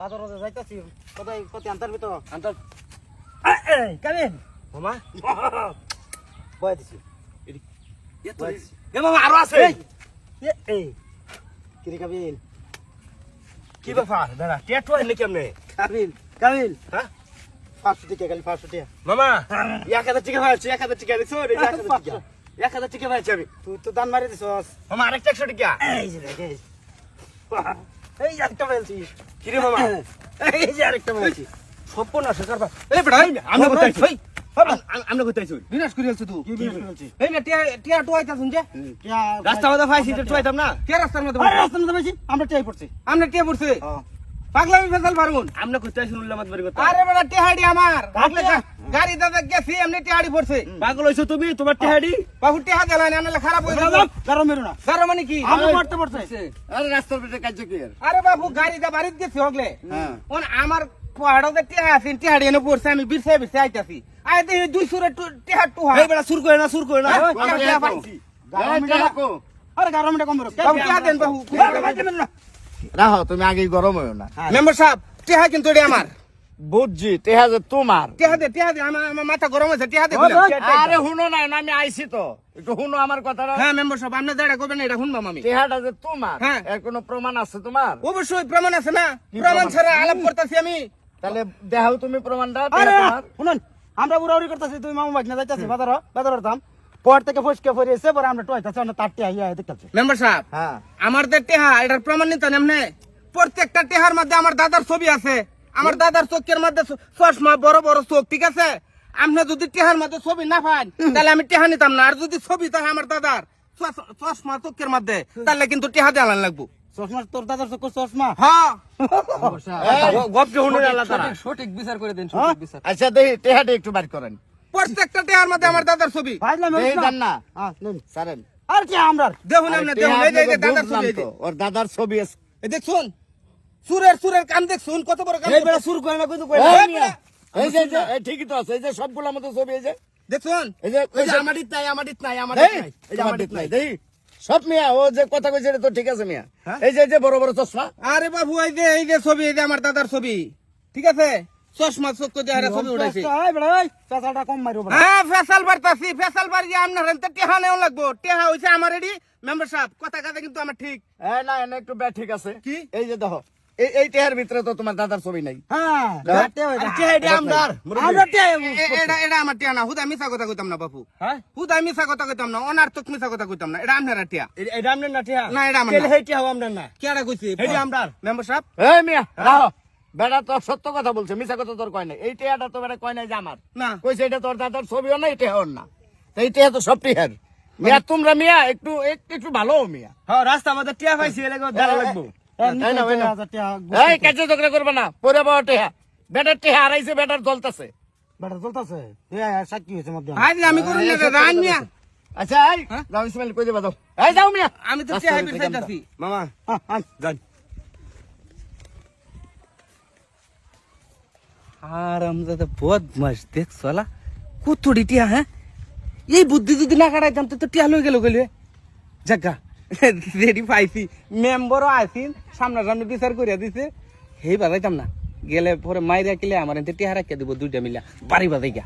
বাজারে যাইতাছি কোথায় কোথায় আনতারবি তো আন্তর। কামিন মামা? বয় দিছি। এ মামা আরও আছে। এই কিরে কাবিল কি ব্যাপার? দাদা টেটো এনে কেমনে? কাবিল কাবিল হ্যাঁ? পাঁচশো টিকা খালি পাঁচশো টিকা। মামা! এক হাজার টিকা পাইছি এক হাজার টিকা দেখছ? এক হাজার টিকা। এক হাজার টিকা পাইছি আমি। তুই তো দান মারি দিছস। মামা আরেকটা একশো টিকা। এই যে দেখ এই বলছি। কিরে মামা? এই যে আরেকটা বলছি। সপ্পন আছে কারবা এই বেটা আমরা কোথায় আমরা কোথায় বিনাশ করে তুই। বিনাশ করে এই না টিয়া টিয়া রাস্তা মধ্যে টুয়াইতাম না। কে রাস্তার মধ্যে রাস্তার মধ্যে আমরা টিয়া পড়ছি। আমরা টিয়া পড়ছে। পাগলামি ফেসাল পারুন আমরা কোথায় শুনলাম মাত বাড়ি কথা আরে বেটা টেহাড়ি আমার। পাগলা গাড়ি দাদা গেছি এমনি টেহাড়ি পড়ছে। পাগল হইছো তুমি? তোমার টিহাড়ি? বাবু টেহা দিলাই না খারাপ যাবে। কারও মেরো না। গারো মানে কি? আমরা পড়তে পড়ছে। আরে রাস্তার পেটে কাজ কি আরে বাবু গাড়ি দা বাড়িতে গেছি হগলে। হ্যাঁ। ওন আমার পাহাড়তে টেহা আছেন টেহাড়ি এনে পড়ছে আমি বিরসে বিরসে আইতাছি। আই দেখি দুই সুরে টেহা টুহা এই বেটা সুর করে না সুর করে না। হ্যাঁ, আরে গারো কম বাবু টেহা দেন বাবু। রাহো তুমি আগে গরম হইও না। মেম্বার সাহেব টেহা কিন্তু এটা আমার। বুঝছি তেহা যে তোমার। টেহা দে টেহা দে আমার মাথা গরম হয়েছে টেহা দে আরে শুনো না আমি আইছি তো। একটু শুনো আমার কথাটা। হ্যাঁ মেম্বার সাহেব আপনি করবেন এটা শুনবাম আমি। তেহাটা যে তোমার হ্যাঁ। এর কোনো প্রমাণ আছে তোমার? অবশ্যই প্রমাণ আছে না। প্রমাণ ছাড়া আলাপ করতেছি আমি। তাহলে দেখাও তুমি প্রমাণটা আরে শুনুন আমরা উড়াউড়ি করতেছি তুমি মামু বাইক না যাইতাছি বাজার বাজারের দাম। পর থেকে ফসকে ফরি এসে পরে আমরা টয়তাছি আমরা তার টিয়া ইয়া দেখতাছি মেম্বার সাহেব হ্যাঁ। আমার টেহা এটার প্রমাণ নিতে নেমনে প্রত্যেকটা টেহার মধ্যে আমার দাদার ছবি আছে। আমার দাদার চোখের মধ্যে চশমা বড় বড় চোখ ঠিক আছে? আপনি যদি টেহার মধ্যে ছবি না পান তাহলে আমি টেহা নিতাম না। আর যদি ছবি থাকে আমার দাদার চশমা চোখের মধ্যে তাহলে কিন্তু টেহা লাগবো। চশমা তোর দাদার চোখ চশমা? হ্যাঁ। গপকে শুনে সঠিক বিচার করে দিন হ্যাঁ? আচ্ছা দেখি তেহাটা একটু বার করেন। প্রত্যেকটা টেহার মধ্যে আমার দাদার ছবি। হ্যাঁ নিন। সারেন। আর কি আমরা? দেখুন এই যে- দাদার ছবি ওর দাদার ছবি আছে। এই দেখুন সুরের সুরের কাম দেখুন কত বড় কাম এই বেড়া শুরু করে না কইতো কই এই এই মিয়া, মিয়া, এই যে এই ঠিকই তো আছে। এই যে সবগুলোর মধ্যে ছবি এই যে। দেখুন এই যে এই যে কইছে- নাই আমাদিত নাই দেই, নাই এই যে তোমার নাই। নাই, দেই। সব মিয়া ও যে কথা কইছে তো ঠিক আছে মিয়া। হ্যাঁ? এই যে এই যে বড় বড় চশমা। আরে বাবু এই যে এই যে ছবি এই যে আমার দাদার ছবি। ঠিক আছে? চশমা চোখ দিয়ে ছবি উঠাইছে। এই কম বেড়া। হ্যাঁ ফেসাল বাড়তাছি ফেসাল বাড়ি আপনার হেনতে টেহা নেও লাগবো। টেহা হইছে আমার এডি মেম্বার সাহেব। কথা কথা কিন্তু আমার ঠিক। এই না এনে একটু ব্যাট ঠিক আছে। কি? এই যে দেখো এই এই টেহার ভিতরে তো তোমার দাদার ছবি নাই। হ্যাঁ হ্যাঁ? টিয়া এটা। আমরা টিয়া এটা এটা আমার টিয়া না হুদা মিছা কথা কইতাম না বাপু। হ্যাঁ? হুদা মিছা কথা কইতাম না অনার্থক মিছা কথা কইতাম না এটা আপনার টিয়া এটা আমদার না টিয়া না, এটা আমার না। হাও আমদার না? কেডা কইছে? হেডি আমদার। মেম্বার সাহেব। এই মিয়া রাহো। বেটা তো সত্য কথা বলছে মিছা কথা তোর কয় নাই। এই টেহাটা তো বেটা কয় নাই যে আমার। না। কইছে এটা তোর দাদার ছবিও না এটা ওর না। এই টেহা তো সব টেহার মিয়া তোমরা মিয়া একটু একটু একটু ভালো মিয়া। হ্যাঁ রাস্তা আমাদের টিয়া পাইছি এলাকা দাঁড়া লাগবো। এই কাছে ঝগড়া করবে না পরে বাবা টেহা বেটার টেহা হারাইছে বেটার জ্বলতাছে। বেটা চলতাছে এ সাক্ষী হয়েছে মধ্যে। আমি করুন না রান মিয়া। আচ্ছা এই যাও ইসমাইল কই দেবা দাও এই যাও মিয়া। আমি তো টেহা মামা। হ্যাঁ, হ্যাঁ। যান আরামজাদা বদমাস দেখ সলা কুতুড়ি টিয়া হ্যাঁ? এই বুদ্ধি যদি না কাটাইতাম, তো তো টিয়া লই গেল জাগা রেডি পাইছি। মেম্বারও আইসিন সামনাসামনি বিচার করিয়া দিছে। হেই বাজাইতাম না। গেলে পরে মাইরা কিলে আমার এতে টিয়া রাখিয়া দিব দুইটা মিলা। বাড়ি বাজাই গা